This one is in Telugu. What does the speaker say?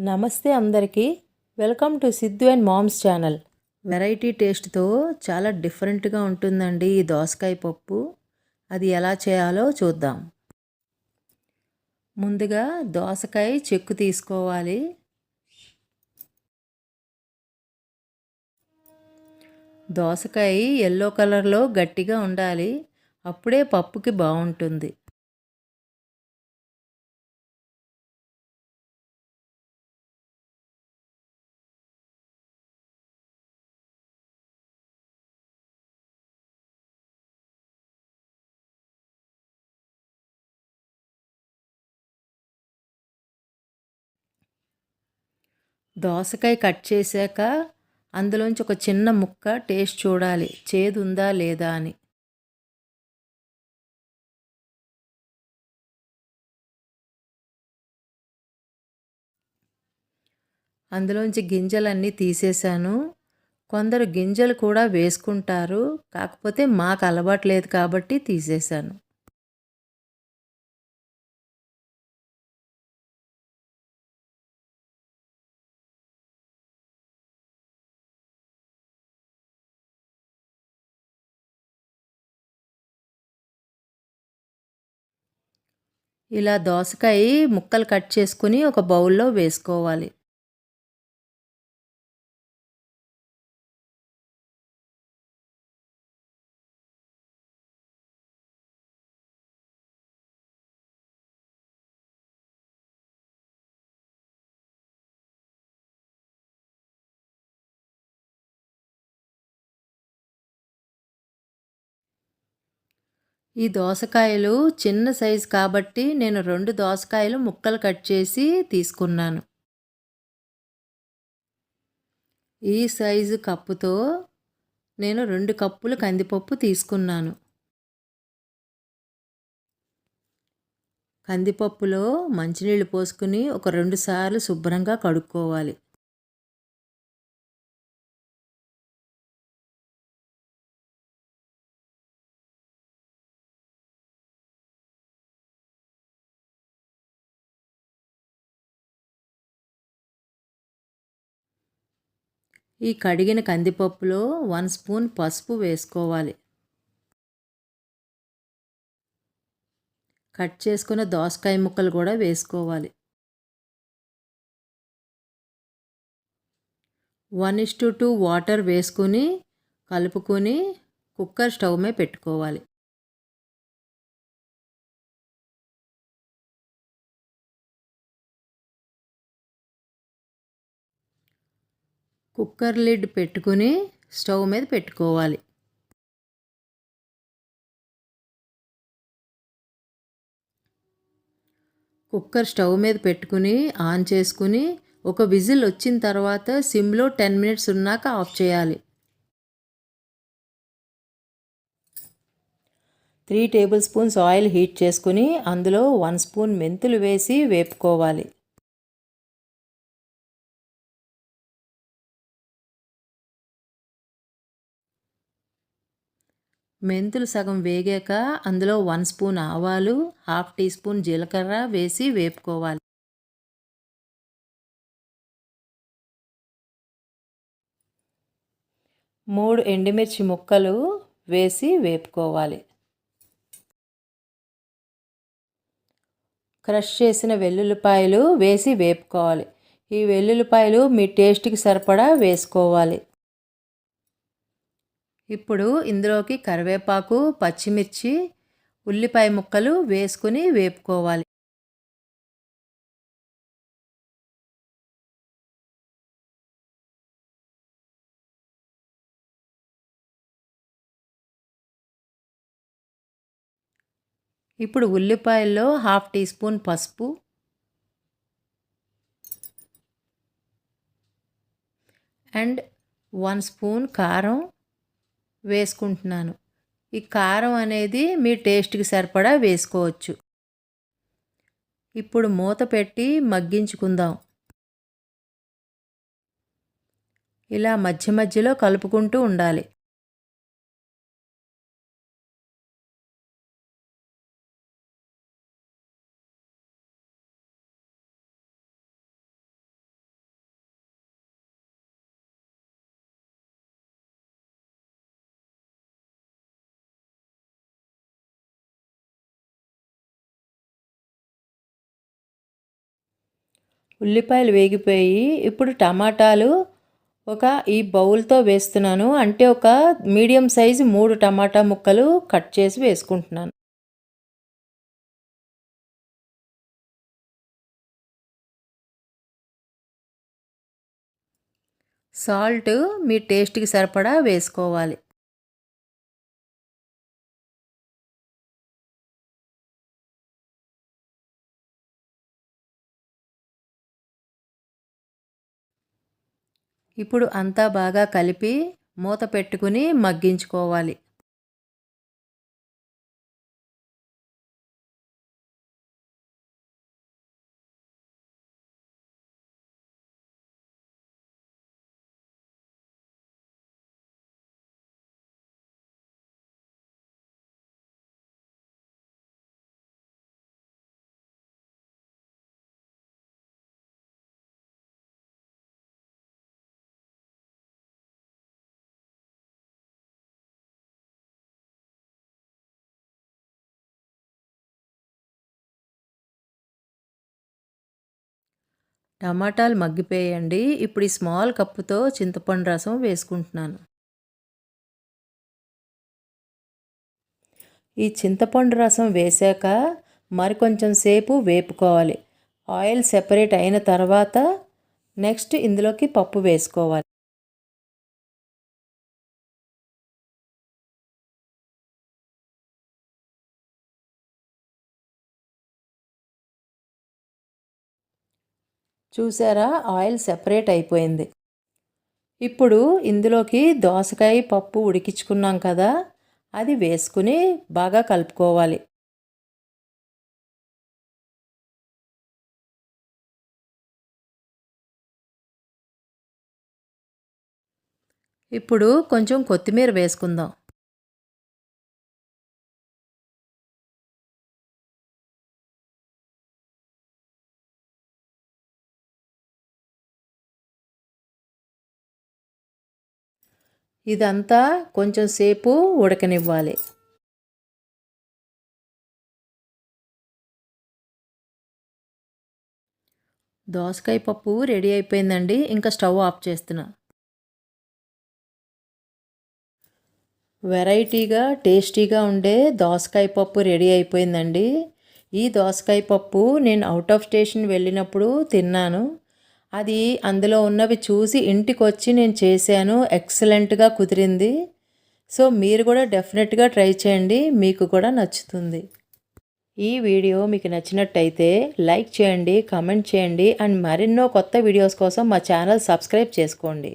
నమస్తే అందరికీ. Welcome to Siddhu and moms channel. Variety టేస్ట్తో చాలా డిఫరెంట్గా ఉంటుందండి ఈ దోసకాయ పప్పు. అది ఎలా చేయాలో చూద్దాం. ముందుగా దోసకాయ చెక్కు తీసుకోవాలి. దోసకాయ ఎల్లో కలర్లో గట్టిగా ఉండాలి. అప్పుడే పప్పుకి బాగుంటుంది. దోసకాయ కట్ చేశాక అందులోంచి ఒక చిన్న ముక్క టేస్ట్ చూడాలి. చేదు ఉందా లేదా అని. అందులోంచి గింజలన్నీ తీసేశాను. కొందరు గింజలు కూడా వేసుకుంటారు. కాకపోతే మాకు అలవాటు లేదు కాబట్టి తీసేశాను. ఇలా దోసకాయ ముక్కలు కట్ చేసుకుని ఒక బౌల్లో వేసుకోవాలి. ఈ దోసకాయలు చిన్న సైజు కాబట్టి నేను రెండు దోసకాయలు ముక్కలు కట్ చేసి తీసుకున్నాను. ఈ సైజు కప్పుతో నేను రెండు కప్పులు కందిపప్పు తీసుకున్నాను. కందిపప్పులో మంచినీళ్ళు పోసుకుని ఒక రెండు సార్లు శుభ్రంగా కడుక్కోవాలి. ఈ కడిగిన కందిపప్పులో వన్ స్పూన్ పసుపు వేసుకోవాలి. కట్ చేసుకున్న దోసకాయ ముక్కలు కూడా వేసుకోవాలి. One is to two water వేసుకుని కలుపుకొని కుక్కర్ స్టవ్ మీద పెట్టుకోవాలి. కుక్కర్ లిడ్ పెట్టుకుని స్టవ్ మీద పెట్టుకోవాలి. కుక్కర్ స్టవ్ మీద పెట్టుకుని ఆన్ చేసుకుని ఒక విజిల్ వచ్చిన తర్వాత సిమ్లో టెన్ మినిట్స్ ఉన్నాక ఆఫ్ చేయాలి. Three table spoons oil heat చేసుకుని అందులో వన్ స్పూన్ మెంతులు వేసి వేపుకోవాలి. మెంతులు సగం వేగాక అందులో వన్ స్పూన్ ఆవాలు హాఫ్ టీ స్పూన్ జీలకర్ర వేసి వేపుకోవాలి. మూడు ఎండుమిర్చి ముక్కలు వేసి వేపుకోవాలి. క్రష్ చేసిన వెల్లుల్లిపాయలు వేసి వేపుకోవాలి. ఈ వెల్లుల్లిపాయలు మీ టేస్ట్కి సరిపడా వేసుకోవాలి. ఇప్పుడు ఇందులోకి కరివేపాకు పచ్చిమిర్చి ఉల్లిపాయ ముక్కలు వేసుకుని వేపుకోవాలి. ఇప్పుడు ఉల్లిపాయల్లో హాఫ్ టీ స్పూన్ పసుపు అండ్ వన్ స్పూన్ కారం వేసుకుంటున్నాను. ఈ కారం అనేది మీ టేస్ట్కి సరిపడా వేసుకోవచ్చు. ఇప్పుడు మూత పెట్టి మగ్గించుకుందాం. ఇలా మధ్య మధ్యలో కలుపుకుంటూ ఉండాలి. ఉల్లిపాయలు వేగిపోయి ఇప్పుడు టమాటాలు ఒక ఈ బౌల్తో వేస్తున్నాను. అంటే ఒక మీడియం సైజు మూడు టమాటా ముక్కలు కట్ చేసి వేసుకుంటున్నాను. సాల్ట్ మీ టేస్ట్కి సరిపడా వేసుకోవాలి. ఇప్పుడు అంతా బాగా కలిపి మూత పెట్టుకుని మగ్గించుకోవాలి. టమాటాలు మగ్గిపోయండి ఇప్పుడు ఈ స్మాల్ కప్పుతో చింతపండు రసం వేసుకుంటున్నాను. ఈ చింతపండు రసం వేసాక మరికొంచెం సేపు వేపుకోవాలి. ఆయిల్ సెపరేట్ అయిన తర్వాత నెక్స్ట్ ఇందులోకి పప్పు వేసుకోవాలి. చూసారా? ఆయిల్ సెపరేట్ అయిపోయింది. ఇప్పుడు ఇందులోకి దోసకాయ పప్పు ఉడికించుకున్నాం కదా అది వేసుకుని బాగా కలుపుకోవాలి. ఇప్పుడు కొంచెం కొత్తిమీర వేసుకుందాం. ఇదంతా కొంచెం సేపు ఉడకనివ్వాలి. దోసకాయ పప్పు రెడీ అయిపోయిందండి. ఇంకా స్టవ్ ఆఫ్ చేస్తున్నా. వెరైటీగా టేస్టీగా ఉండే దోసకాయ పప్పు రెడీ అయిపోయిందండి. ఈ దోసకాయ పప్పు నేను అవుట్ ఆఫ్ స్టేషన్ వెళ్ళినప్పుడు తిన్నాను. అది అందులో ఉన్నవి చూసి ఇంటికి వచ్చి నేను చేశాను. ఎక్సలెంట్గా కుదిరింది. సో మీరు కూడా డెఫినెట్గా ట్రై చేయండి. మీకు కూడా నచ్చుతుంది. ఈ వీడియో మీకు నచ్చినట్టయితే లైక్ చేయండి కమెంట్ చేయండి అండ్ మరెన్నో కొత్త వీడియోస్ కోసం మా ఛానల్ సబ్స్క్రైబ్ చేసుకోండి.